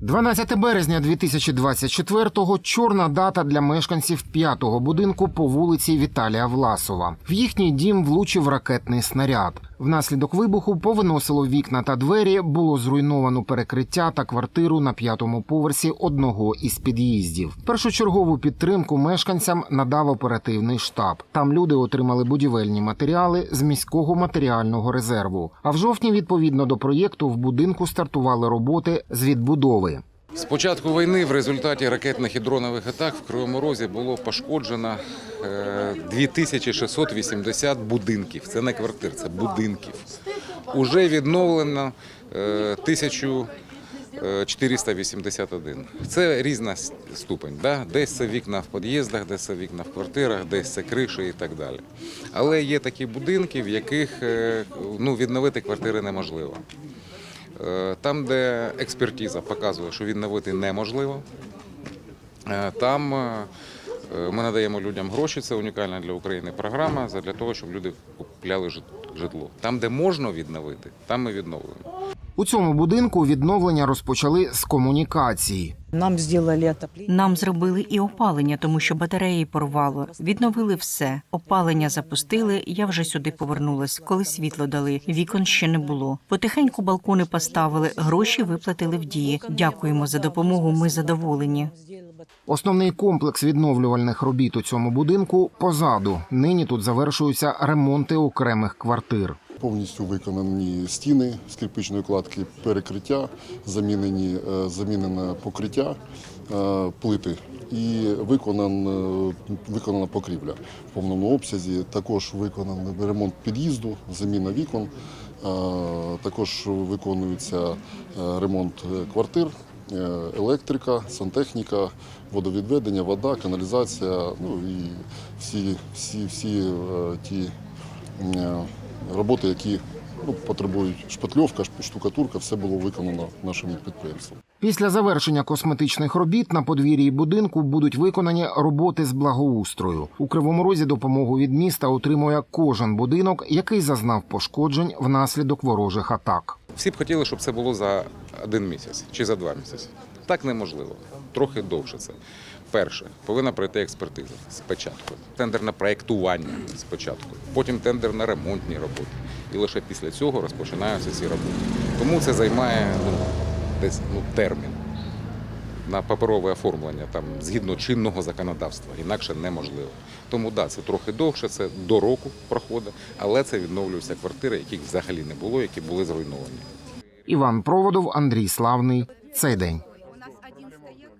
12 березня 2024-го – чорна дата для мешканців п'ятого будинку по вулиці Віталія Власова. В їхній дім влучив ракетний снаряд. Внаслідок вибуху повиносило вікна та двері, було зруйновано перекриття та квартиру на п'ятому поверсі одного із під'їздів. Першочергову підтримку мешканцям надав оперативний штаб. Там люди отримали будівельні матеріали з міського матеріального резерву. А в жовтні, відповідно до проєкту, в будинку стартували роботи з відбудови. З початку війни в результаті ракетних і дронових атак в Кривому Розі було пошкоджено е, 2680 будинків. Це не квартир, це будинків. Уже відновлено е, 1481. Це різна ступень. Да? Десь це вікна в під'їздах, десь це вікна в квартирах, десь це криші і так далі. Але є такі будинки, в яких е, ну, відновити квартири неможливо. Е, Там, де експертиза показує, що відновити неможливо, е, там е, ми надаємо людям гроші. Це унікальна для України програма для того, щоб люди купляли житло. Там, де можна відновити, там ми відновлюємо. У цьому будинку відновлення розпочали з комунікації. Нам сделали отопление. Нам зробили і опалення, тому що батареї порвало. Відновили все. Опалення запустили. Я вже сюди повернулась. Коли світло дали, вікон ще не було. Потихеньку балкони поставили, гроші виплатили в дії. Дякуємо за допомогу. Ми задоволені. Основний комплекс відновлювальних робіт у цьому будинку позаду. Нині тут завершуються ремонти окремих квартир. Повністю виконані стіни з кирпичної кладки, перекриття, замінені, е, замінене покриття, е, плити і виконан, е, виконана покрівля в повному обсязі. Також виконаний ремонт під'їзду, заміна вікон. Також виконується ремонт квартир, електрика, сантехніка, водовідведення, вода, каналізація, ну і всі, всі, всі ті роботи, які ну, потребують шпатльовка, штукатурка, все було виконано нашим підприємством. Після завершення косметичних робіт на подвір'ї будинку будуть виконані роботи з благоустрою. У Кривому Розі допомогу від міста отримує кожен будинок, який зазнав пошкоджень внаслідок ворожих атак. Всі б хотіли, щоб це було за один місяць чи за два місяці. Так неможливо. Трохи довше це. Перше, повинна пройти експертиза спочатку. Тендер на проєктування спочатку, потім тендер на ремонтні роботи. І лише після цього розпочинаються ці роботи. Тому це займає ну, десь ну, термін на паперове оформлення там згідно чинного законодавства, інакше неможливо. Тому да, це трохи довше, це до року проходить, але це відновлюються квартири, яких взагалі не було, які були зруйновані. Іван Проводов, Андрій Славний. Цей день.